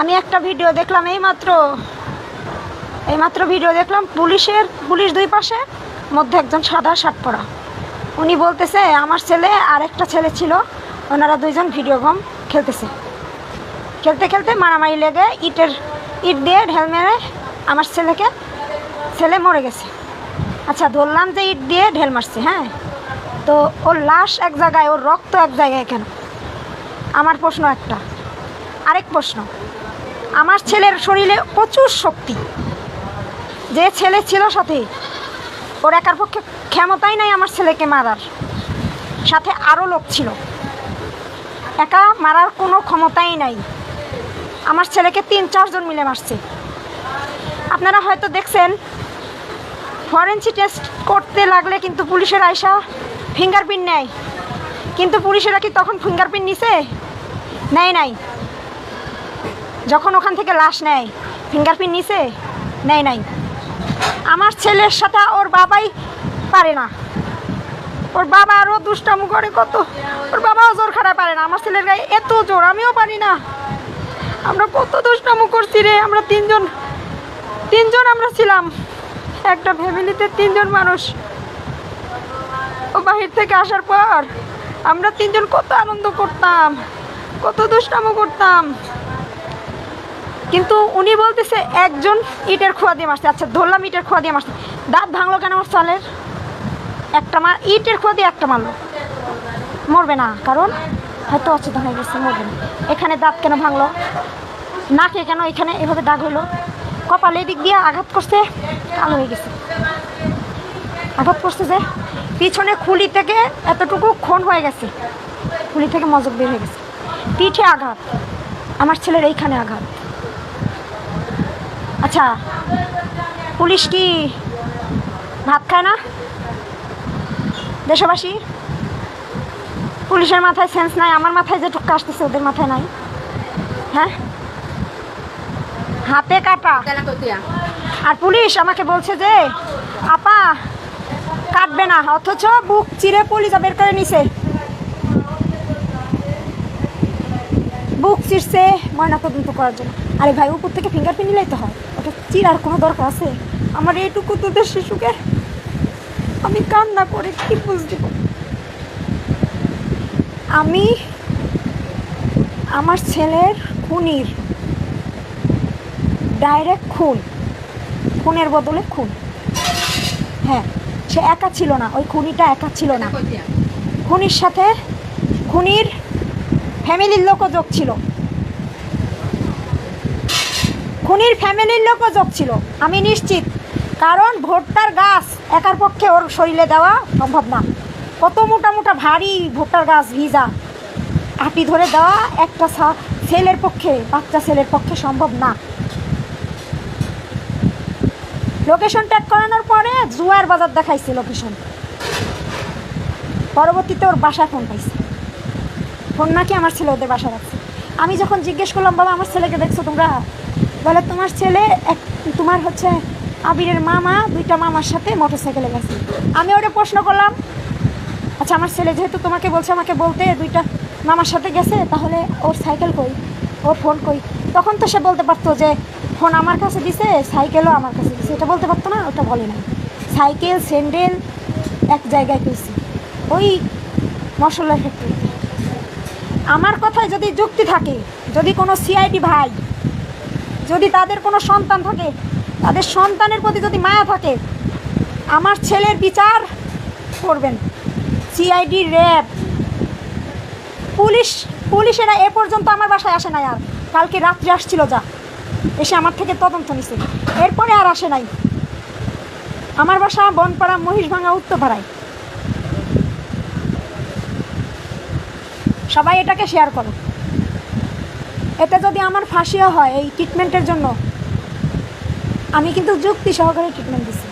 আমি একটা ভিডিও দেখলাম, এইমাত্র এইমাত্র ভিডিও দেখলাম, পুলিশের, পুলিশ দুই পাশে, মধ্যে একজন সাদা শার্ট পরা। উনি বলতেছে, আমার ছেলে আর একটা ছেলে ছিল, ওনারা দুইজন ভিডিও গেম খেলতেছে। খেলতে খেলতে মারামারি লেগে ইটের ইট দিয়ে ঢেল মেরে আমার ছেলেকে, ছেলে মরে গেছে। আচ্ছা ধরলাম যে ইট দিয়ে ঢেল মারছে হ্যাঁ? তো ওর লাশ এক জায়গায়, ওর রক্ত এক জায়গায় কেন? আমার প্রশ্ন একটা আরেক প্রশ্ন। আমার ছেলের শরীরে প্রচুর শক্তি। যে ছেলে ছিল সাথে, ওর একার পক্ষে ক্ষমতাই নাই আমার ছেলেকে মারার। সাথে আরও লোক ছিল। একা মারার কোনো ক্ষমতাই নাই। আমার ছেলেকে তিন চারজন মিলে মারছে। আপনারা হয়তো দেখছেন, ফরেন্সি টেস্ট করতে লাগলে কিন্তু পুলিশের আয়সা ফিঙ্গারপ্রিন্ট নেয়। কিন্তু পুলিশেরা কি তখন ফিঙ্গারপ্রিন্ট নিছে? নেয় নাই। যখন ওখান থেকে লাশ নেয় ফিঙ্গারপ্রিন্ট নিছে? নেয় নাই। আমার ছেলের সাথে ওর বাবাই পারে না। ওর বাবা আরও দুষ্টামু করে কত? ওর বাবাও জোর খারাপ পারে না। আমার ছেলের গায়ে এত জোর, আমিও পারি না। আমরা কত দুষ্টামু করছি রে, আমরা তিনজন তিনজন আমরা ছিলাম। একটা ফ্যামিলিতে তিনজন মানুষ। ও বাহির থেকে আসার পর আমরা তিনজন কত আনন্দ করতাম, কত দুষ্টামো করতাম। কিন্তু উনি বলতেছে, একজন ইটের খোয়া দিয়ে মারছে। আচ্ছা ধরলাম ইটের খোয়া দিয়ে মারছে। দাঁত ভাঙলো কেন আমার চালের? একটা মার, ইটের খোয়া দিয়ে একটা মারলো। মরবে না, কারণ হয়তো অচেতন হয়ে গেছে, মরবে না। এখানে দাঁত কেন ভাঙলো? নাকে কেন এখানে এভাবে দাগ হলো কপালে দিক দিয়ে আঘাত করছে, কালো হয়ে গেছে। আঘাত করছে যে, পিছনে খুলি থেকে এতটুকু খুন হয়ে গেছে। খুলি থেকে মজক বের হয়ে গেছে। পিঠে আঘাত। আমার ছেলের এইখানে আঘাত। আচ্ছা পুলিশ কি ভাত খায় না? দেশবাসী, পুলিশের মাথায় সেন্স নাই, আমার মাথায় যে টুক্কা আসতেছে, ওদের মাথায় নাই। হ্যাঁ? হাতে কাটা। আর পুলিশ আমাকে বলছে যে, আপা, কাটবে না, অথচ বুক চিরে পুলিশ বের করে নিছে। বুক চিরছে ময়না তদন্ত করার জন্য। আরে ভাই উপর থেকে ফিঙ্গারপ্রিন্ট নিলেই তো হয়। ওটা চিরার কোনো দরকার আছে? আমার এইটুকু তোদের শিশুকে আমি কান্না করে কি বুঝতে আমি আমার ছেলের খুনির ডাইরেক্ট খুন খুনের বদলে খুন। হ্যাঁ সে একা ছিল না ওই খুনিটা একা ছিল না। খুনির সাথে খুনির ফ্যামিলির লোকও যোগ ছিল। খুনির ফ্যামিলির লোকও যোগ ছিল, আমি নিশ্চিত। কারণ ভোটটার গাছ একার পক্ষে ওর শরীরে দেওয়া সম্ভব না। কত মোটা মোটা ভারী ভোট্টার গাছ ভিজা আটি ধরে দেওয়া একটা ছেলের পক্ষে, বাচ্চা ছেলের পক্ষে সম্ভব না। লোকেশন ট্যাগ করানোর পরে জুয়ার বাজার দেখাইছে লোকেশন। পরবর্তীতে ওর বাসায় ফোন পাইছে। ফোন নাকি আমার ছেলে ওদের বাসা রাখছে। আমি যখন জিজ্ঞেস করলাম, বাবা, আমার ছেলেকে দেখছ তোমরা? বলে, তোমার ছেলে এক, তোমার হচ্ছে আবিরের মামা, দুইটা মামার সাথে মোটর সাইকেলে গেছে। আমি ওটা প্রশ্ন করলাম আচ্ছা আমার ছেলে যেহেতু তোমাকে বলছে আমাকে বলতে দুইটা মামার সাথে গেছে, তাহলে ওর সাইকেল কই? ওর ফোন কই? তখন তো সে বলতে পারতো যে, ফোন আমার কাছে দিছে, সাইকেলও আমার কাছে দিছে। এটা বলতে পারতো না, ওটা বলে না সাইকেল, স্যান্ডেল এক জায়গায় পেয়েছি। ওই মশলা ফ্যাক্টরিতে। আমার কথায় যদি যুক্তি থাকে, যদি কোনো সিআইডি ভাই, যদি তাদের কোনো সন্তান থাকে, তাদের সন্তানের প্রতি যদি মায়া থাকে, আমার ছেলের বিচার করবেন। CID RAB. পুলিশ, পুলিশেরা এ পর্যন্ত আমার বাসায় আসে নাই আর। কালকে রাত্রে আসছিল যা। এসে আমার থেকে তদন্ত নিছে। এরপরে আর আসে নাই। আমার বাসা বনপাড়া মহিষভাঙা উত্তরপাড়ায়। সবাই এটাকে শেয়ার করো। এতে যদি আমার ফাঁসিও হয় এই ট্রিটমেন্টের জন্য, আমি কিন্তু যুক্তি সহকারে ট্রিটমেন্ট দিছি।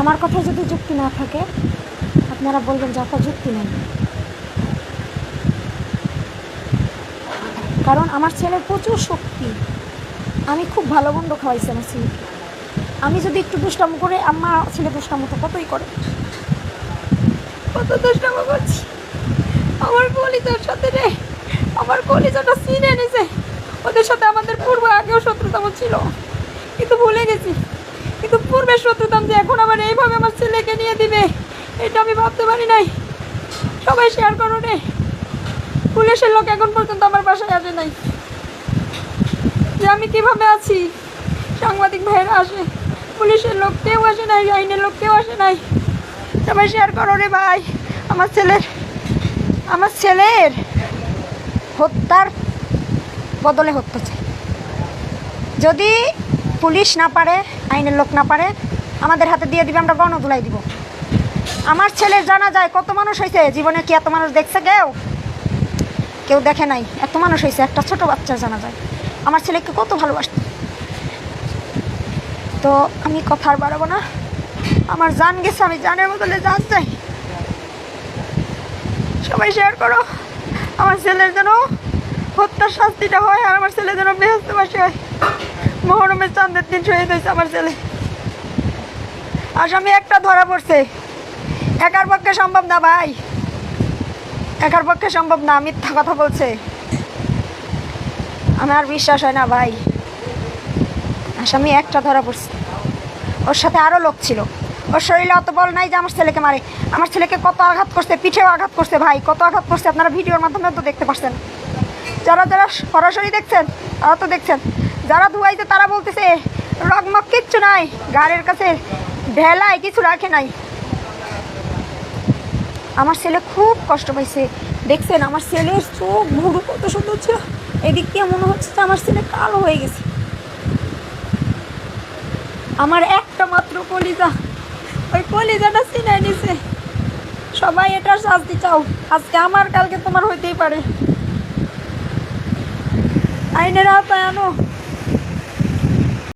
আমার কথা যদি যুক্তি না থাকে, আপনারা বলবেন যে আপনার যুক্তি নেই। কারণ আমার ছেলের প্রচুর শক্তি। আমি খুব ভালো মন্দ খাওয়াইছি আমার ছেলেকে। আমি যদি একটু দুষ্টাম করে আমার ছেলে দুষ্টাম তো কতই করে। কত দুষ্টাম করছি আমার বলি সাথে রে, আমার কলিজাটা চিনে নিছে ওদের সাথে আমাদের পূর্ব আগেও শত্রুতাম ছিল। কিন্তু ভুলে গেছি। কিন্তু পূর্বের শত্রুতাম যে এখন আবার এইভাবে আমার ছেলেকে নিয়ে দিবে, এটা আমি ভাবতে পারি নাই। সবাই শেয়ার করো রে। পুলিশের লোক এখন পর্যন্ত আমার বাসায় আসে নাই। যে আমি কীভাবে আছি? সাংবাদিক ভাইয়েরা আসে। পুলিশের লোক কেউ আসে নাই, আইনের লোক কেউ আসে নাই। সবাই শেয়ার করো রে ভাই। আমার ছেলের আমার ছেলের হত্যার বদলে হত্যা চাই। যদি পুলিশ না পারে, আইনের লোক না পারে, আমাদের হাতে দিয়ে দিবে, আমরা গণধুলাই দিব। আমার ছেলের জানা যায় কত মানুষ হয়েছে জীবনে কি এত মানুষ দেখছে কেউ? কেউ দেখে নাই, এত মানুষ হয়েছে একটা ছোট বাচ্চার জানা যায়। আমার ছেলেকে কত ভালোবাসত। তো আমি কথা আর বাড়াবো না। আমার জান গেছে, আমি জানের বদলে জান চাই। সবাই শেয়ার করো। আমার ছেলের যেন হত্যার শাস্তিটা হয় আর আমার ছেলে যেন বৃহস্পতিবাসী হয়। মহরমের চাঁদের দিন শহীদ হয়েছে আমার ছেলে। আসামি একটা ধরা পড়ছে। একার পক্ষে সম্ভব না ভাই। একার পক্ষে সম্ভব না, মিথ্যা কথা বলছে। আমার বিশ্বাস হয় না ভাই। আসামি একটা ধরা পড়ছে। ওর সাথে আরও লোক ছিল। শরীরে অত বল নাই যে আমার ছেলেকে মারে। আমার ছেলেকে কত আঘাত করছে, পিঠেও আঘাত করছে ভাই, কত আঘাত করছে, আপনারা ভিডিওর মাধ্যমে তো দেখতে পাচ্ছেন যারা যারা সরাসরি দেখছেন, তারা তো দেখছেন, যারা ধুয়াইছে তারা বলতেছে রকমক কিচ্ছু নাই, গাড়ির কাছে ভেলায় কিছু রাখে নাই। আমার ছেলে খুব কষ্ট পাইছে। দেখছেন, আমার ছেলের চোখ ভুরু কত সুন্দর ছিল। এদিক দিয়ে মনে হচ্ছে যে আমার ছেলে কালো হয়ে গেছে। আমার একটা মাত্র কলিজা ওই কলিজাটা চিনে নিছে। সবাই এটার শাস্তি চাও। আজকে আমার, কালকে তোমার হইতেই পারে। আইনের আওতায় আনো।